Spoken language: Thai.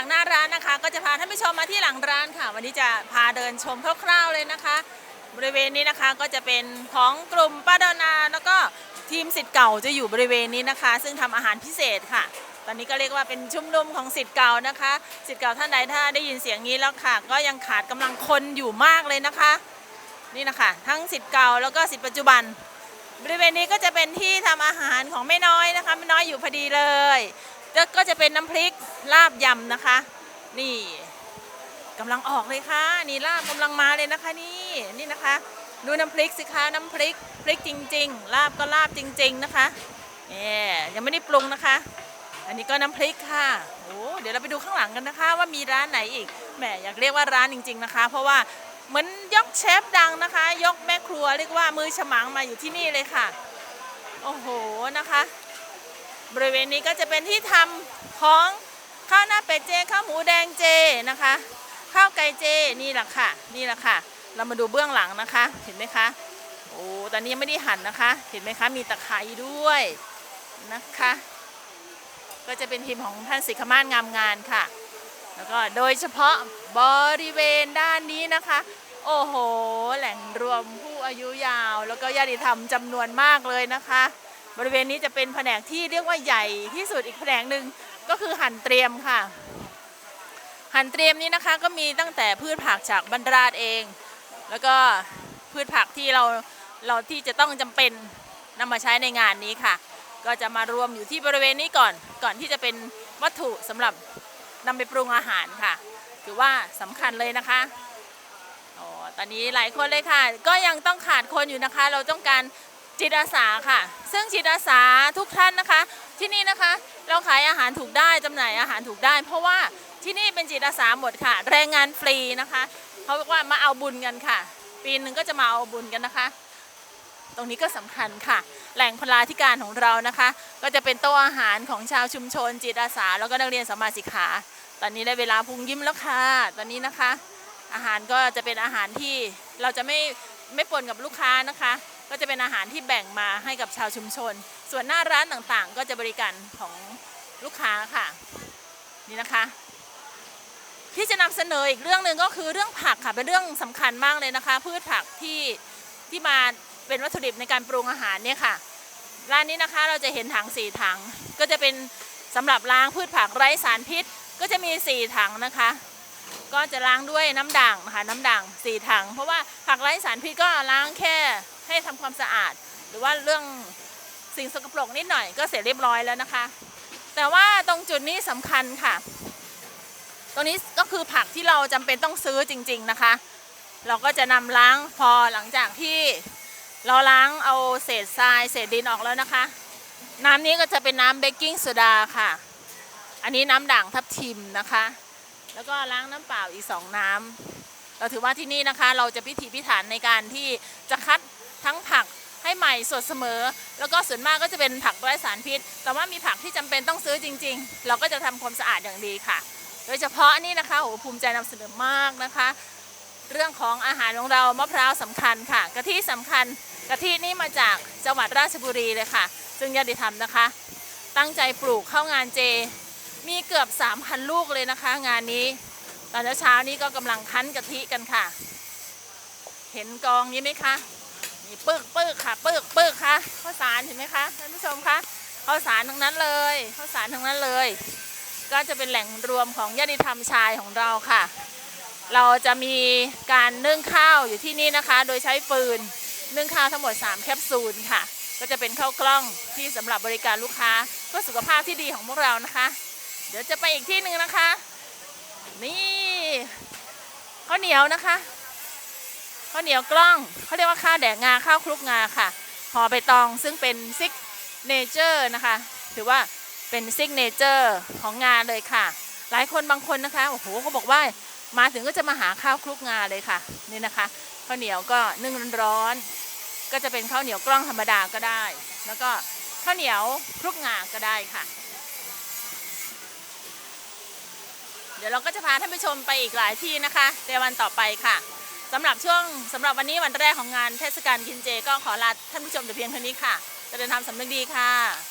จากหน้าร้านนะคะ ก็จะพาท่านผู้ชมมาที่หลังร้านค่ะ วันนี้จะพาเดินชมคร่าวๆเลยนะคะ บริเวณนี้นะคะก็จะเป็นของกลุ่มป้าดานา แล้วก็ทีมสิทธิ์เก่าจะอยู่บริเวณนี้นะคะ ซึ่งทำอาหารพิเศษค่ะ ตอนนี้ก็เรียกว่าเป็นชุมนุมของสิทธิ์เก่านะคะสิทธิ์เก่าท่านใดถ้าได้ยินเสียงนี้แล้วค่ะ ก็ยังขาดกำลังคนอยู่มากเลยนะคะ นี่นะคะ ทั้งสิทธิ์เก่าแล้วก็สิทธิ์ปัจจุบัน บริเวณนี้ก็จะเป็นที่ทำอาหารของแม่น้อยนะคะแม่น้อยอยู่พอดีเลย ก็จะเป็นน้ำพริกลาบยำนะคะ นี่กำลังออกเลยค่ะ นี่ลาบกำลังมาเลยนะคะ นี่นี่นะคะ ดูน้ำพริกสิคะน้ำพริกพริกจริง ๆ ลาบก็ลาบจริง ๆนะคะเนี่ยยังไม่ได้ปรุงนะคะ อันนี้ก็น้ำพริกค่ะโอ้เดี๋ยวเราไปดูข้างหลังกันนะคะ ว่ามีร้านไหนอีกแหมอยากเรียกว่าร้านจริง ๆนะคะ เพราะว่าเหมือนยกเชฟดังนะคะ ยกแม่ครัวเรียกว่ามือฉมังมาอยู่ที่นี่เลยค่ะ โอ้โหนะคะ บริเวณนี้ก็จะเป็นที่ทำของข้าวหน้าเป็ดเจข้าวหมูแดงเจนะคะข้าวไก่เจนี่แหละค่ะ นี่แหละค่ะ เรามาดูเบื้องหลังนะคะ เห็นไหมคะโอ้ตอนนี้ยังไม่ได้หั่นนะคะ เห็นไหมคะมีตะไคร้ด้วยนะคะ ก็จะเป็นทีมของท่านสิขมานงามงานค่ะ แล้วก็โดยเฉพาะบริเวณด้านนี้นะคะ โอ้โห แหล่งรวมผู้อายุยาว แล้วก็ญาติธรรมจำนวนมากเลยนะคะ บริเวณนี้จะเป็นแผนกที่เรียกว่าใหญ่ที่สุดอีกแผนกหนึ่งก็คือหั่นเตรียมค่ะ หั่นเตรียมนี้นะคะก็มีตั้งแต่พืชผักจากบรรดาดเอง แล้วก็พืชผักที่เราเราที่จะต้องจำเป็นนำมาใช้ในงานนี้ค่ะ ก็จะมารวมอยู่ที่บริเวณนี้ก่อน ก่อนที่จะเป็นวัตถุสำหรับนำไปปรุงอาหารค่ะ ถือว่าสำคัญเลยนะคะอ๋อตอนนี้หลายคนเลยค่ะ ก็ยังต้องขาดคนอยู่นะคะ เราต้องการ จิตอาสาค่ะ ซึ่งจิตอาสาทุกท่านนะคะ ที่นี่นะคะเราขายอาหารถูกได้จำหน่ายอาหารถูกได้ เพราะว่าที่นี่เป็นจิตอาสาหมดค่ะ แรงงานฟรีนะคะเขาบอกว่ามาเอาบุญกันค่ะ ปีหนึ่งก็จะมาเอาบุญกันนะคะ ตรงนี้ก็สำคัญค่ะ แหล่งพลาธิการของเรานะคะ ก็จะเป็นโต๊ะอาหารของชาวชุมชน จิตอาสา แล้วก็นักเรียนสมมาสิกขา ตอนนี้ได้เวลาพุงยิ้มแล้วค่ะ ตอนนี้นะคะ อาหารก็จะเป็นอาหารที่เราจะไม่ไม่ปนกับลูกค้านะคะ ก็จะเป็นอาหารที่แบ่งมาให้กับชาวชุมชน ส่วนหน้าร้านต่างๆ ก็จะบริการของลูกค้าค่ะ นี่นะคะ ที่จะนำเสนออีกเรื่องหนึ่งก็คือเรื่องผักค่ะเป็นเรื่องสำคัญมากเลยนะคะ พืชผักที่ที่มาเป็นวัตถุดิบในการปรุงอาหารเนี่ยค่ะ ร้านนี้นะคะเราจะเห็นถังสี่ถัง ก็จะเป็นสำหรับล้างพืชผักไร้สารพิษ ก็จะมีสี่ถังนะคะ ก็จะล้างด้วยน้ำด่างนะคะน้ำด่างสี่ถัง เพราะว่าผักไร้สารพิษก็ล้างแค่ให้ทำความสะอาด หรือว่าเรื่องสิ่งสกปรกนิดหน่อยก็เสร็จเรียบร้อยแล้วนะคะ แต่ว่าตรงจุดนี้สำคัญค่ะ ตรงนี้ก็คือผักที่เราจำเป็นต้องซื้อจริง ๆนะคะ เราก็จะนำล้างพอหลังจากที่เราล้างเอาเศษทรายเศษดินออกแล้วนะคะ น้ำนี้ก็จะเป็นน้ำเบกกิ้งโซดาค่ะ อันนี้น้ำด่างทับทิมนะคะ แล้วก็ล้างน้ำเปล่าอีกสองน้ำเราถือว่าที่นี่นะคะ เราจะพิถีพิถันในการที่จะคัดทั้งผักให้ใหม่สดเสมอ แล้วก็ส่วนมากก็จะเป็นผักไร้สารพิษ แต่ว่ามีผักที่จำเป็นต้องซื้อจริง ๆ เราก็จะทำความสะอาดอย่างดีค่ะ โดยเฉพาะนี่นะคะโอ้ภูมิใจนำเสนอมากนะคะ เรื่องของอาหารของเรามะพร้าวสำคัญค่ะกะทิสำคัญกะทินี่มาจากจังหวัดราชบุรีเลยค่ะ ซึ่งญาติธรรมนะคะ ตั้งใจปลูกเข้างานเจ มีเกือบ 3,000 ลูกเลยนะคะ งานนี้ ตอนเช้านี้ก็กำลังคั้นกะทิกันค่ะ เห็นกองนี้ไหมคะมีปึกปึกค่ะปึกปึกค่ะข้าวสารเห็นไหมคะท่านผู้ชมคะข้าวสารทั้งนั้นเลยข้าวสารทั้งนั้นเลย ก็จะเป็นแหล่งรวมของญาติธรรมชายของเราค่ะ เราจะมีการนึ่งข้าวอยู่ที่นี่นะคะ โดยใช้ฟืนนึ่งข้าวทั้งหมด 3 แคปซูลค่ะ ก็จะเป็นข้าวกล้องที่สำหรับบริการลูกค้าเพื่อสุขภาพที่ดีของพวกเรานะคะ เดี๋ยวจะไปอีกที่หนึ่งนะคะ นี่ข้าวเหนียวนะคะข้าวเหนียวกล้องเขาเรียกว่าข้าวแดกงาข้าวคลุกงาค่ะห่อใบตองซึ่งเป็นซิกเนเจอร์นะคะ ถือว่าเป็นซิกเนเจอร์ของงานเลยค่ะ หลายคนบางคนนะคะโอ้โหเขาบอกว่ามาถึงก็จะมาหาข้าวคลุกงาเลยค่ะนี่นะคะข้าวเหนียวก็นึ่งร้อนๆก็จะเป็นข้าวเหนียวกล้องธรรมดาก็ได้ แล้วก็ข้าวเหนียวคลุกงาก็ได้ค่ะ เดี๋ยวเราก็จะพาท่านผู้ชมไปอีกหลายที่นะคะในวันต่อไปค่ะสำหรับช่วงสำหรับวันนี้วันแรกของงานเทศกาลกินเจ ก็ขอลาท่านผู้ชมแต่เพียงเท่านี้ค่ะจะเดินทางสำนึกดีค่ะ